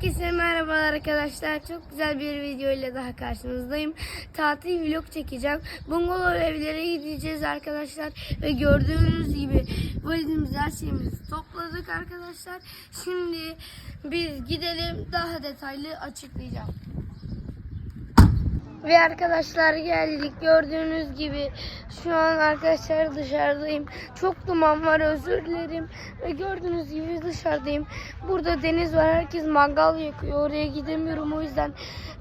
Herkese merhabalar arkadaşlar. Çok güzel bir video ile daha karşınızdayım. Tatil vlog çekeceğim. Bungalov evlere gideceğiz arkadaşlar. Ve gördüğünüz gibi valizimizi her şeyimizi topladık arkadaşlar. Şimdi biz gidelim daha detaylı açıklayacağım. Ve arkadaşlar geldik. Gördüğünüz gibi şu an arkadaşlar dışarıdayım. Çok duman var özür dilerim. Ve gördüğünüz gibi dışarıdayım. Burada deniz var. Herkes mangal yakıyor. Oraya gidemiyorum o yüzden.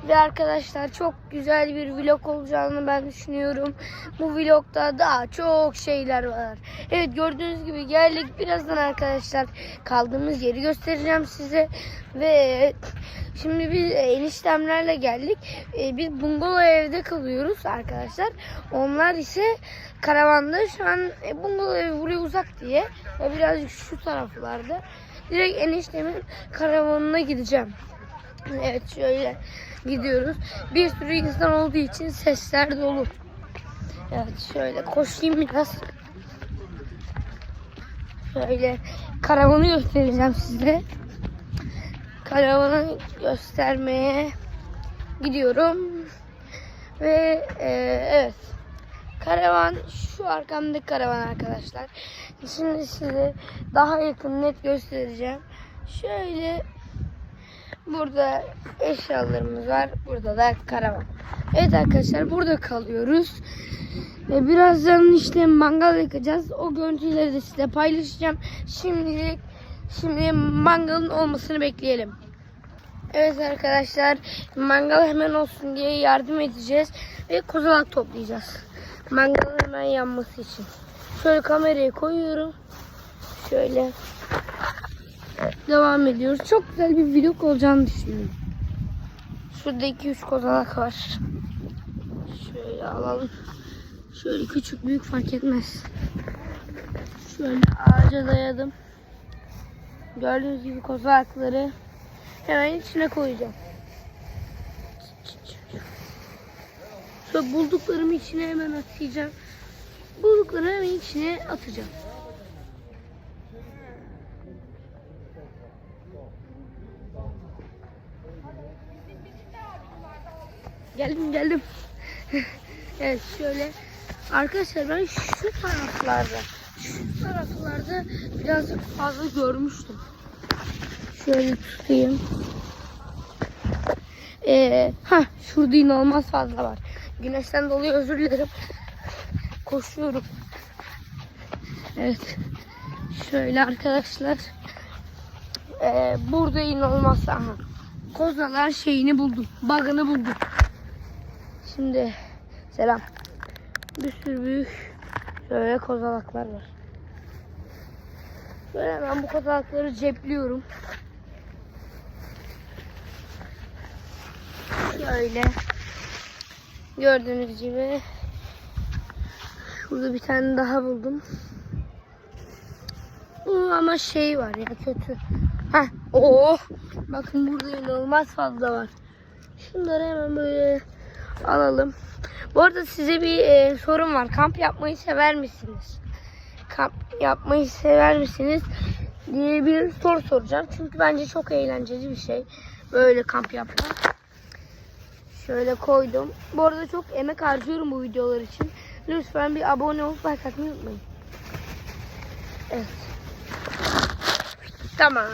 Ve arkadaşlar çok güzel bir vlog olacağını ben düşünüyorum. Bu vlogda daha çok şeyler var. Evet gördüğünüz gibi geldik. Birazdan arkadaşlar kaldığımız yeri göstereceğim size. Ve Şimdi biz e, eniştemlerle geldik. E, Biz bungalov evde kalıyoruz arkadaşlar. Onlar ise karavanda şu an e, bungalov evi buraya uzak diye ve birazcık şu taraflarda. Direkt eniştemin karavanına gideceğim. Evet şöyle gidiyoruz. Bir sürü insan olduğu için sesler dolu. Evet şöyle koşayım biraz. Şöyle karavanı göstereceğim size karavanı göstermeye gidiyorum. Ve e, evet. Karavan şu arkamdaki karavan arkadaşlar. Şimdi size daha yakın net göstereceğim. Şöyle burada eşyalarımız var. Burada da karavan. Evet arkadaşlar burada kalıyoruz. Ve birazdan işte mangal yakacağız. O görüntüleri de size paylaşacağım. Şimdilik Şimdi mangalın olmasını bekleyelim. Evet arkadaşlar mangal hemen olsun diye yardım edeceğiz ve kozalak toplayacağız. Mangalın hemen yanması için. Şöyle kamerayı koyuyorum. Şöyle devam ediyoruz. Çok güzel bir vlog olacağını düşünüyorum. Şurada 2-3 kozalak var. Şöyle alalım. Şöyle küçük büyük fark etmez. Şöyle ağaca dayadım. Gördüğünüz gibi kozalakları hemen içine koyacağım. Şöyle bulduklarımı içine hemen atacağım. Bulduklarımı hemen içine atacağım. Geldim geldim. evet şöyle. Arkadaşlar ben şu taraflarda şu taraflarda birazcık fazla görmüştüm. Şöyle tutayım. Ee, ha şurada inanılmaz fazla var. Güneşten dolayı özür dilerim. Koşuyorum. Evet. Şöyle arkadaşlar. Ee, burada inanılmaz aha. Kozalar şeyini buldum. Bug'ını buldum. Şimdi selam. Bir sürü büyük Şöyle kozalaklar var. Böyle hemen bu kozalakları cepliyorum. Şöyle. Gördüğünüz gibi. Şurada bir tane daha buldum. Bu ama şey var ya kötü. Heh. Oh. Bakın burada inanılmaz fazla var. Şunları hemen böyle alalım. Bu arada size bir e, sorum var. Kamp yapmayı sever misiniz? Kamp yapmayı sever misiniz? diye bir soru soracağım. Çünkü bence çok eğlenceli bir şey. Böyle kamp yapmak. Şöyle koydum. Bu arada çok emek harcıyorum bu videolar için. Lütfen bir abone olup like atmayı unutmayın. Evet. Tamam.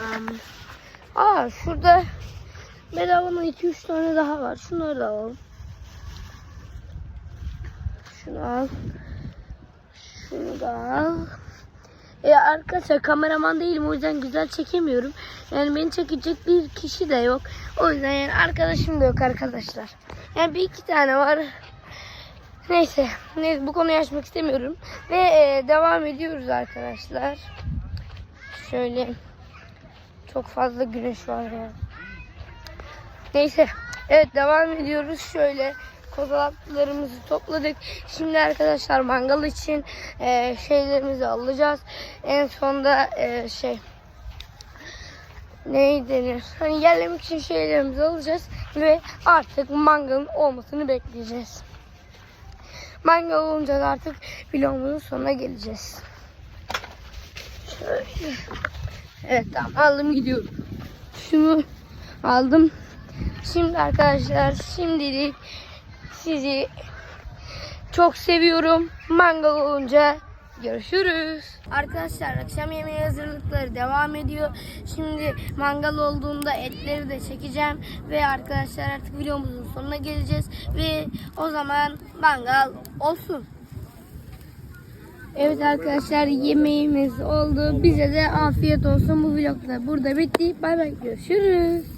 Aa şurada bedavadan 2-3 tane daha var. Şunları da alalım. Şunu al. Şunu da al. E arkadaşlar kameraman değilim o yüzden güzel çekemiyorum. Yani beni çekecek bir kişi de yok. O yüzden yani arkadaşım da yok arkadaşlar. Yani bir iki tane var. Neyse, neyse bu konuyu açmak istemiyorum. Ve e, devam ediyoruz arkadaşlar. Şöyle çok fazla güneş var ya. Neyse. Evet devam ediyoruz. Şöyle kozalaklarımızı topladık. Şimdi arkadaşlar mangal için e, şeylerimizi alacağız. En sonda e, şey ne denir? Hani yerlemek için şeylerimizi alacağız ve artık mangalın olmasını bekleyeceğiz. Mangal olunca da artık vlogumuzun sonuna geleceğiz. Şöyle. Evet tamam aldım gidiyorum. Şunu aldım. Şimdi arkadaşlar şimdilik sizi çok seviyorum. Mangal olunca görüşürüz. Arkadaşlar akşam yemeği hazırlıkları devam ediyor. Şimdi mangal olduğunda etleri de çekeceğim. Ve arkadaşlar artık videomuzun sonuna geleceğiz. Ve o zaman mangal olsun. Evet arkadaşlar yemeğimiz oldu. Bize de afiyet olsun. Bu vlog da burada bitti. Bay bay görüşürüz.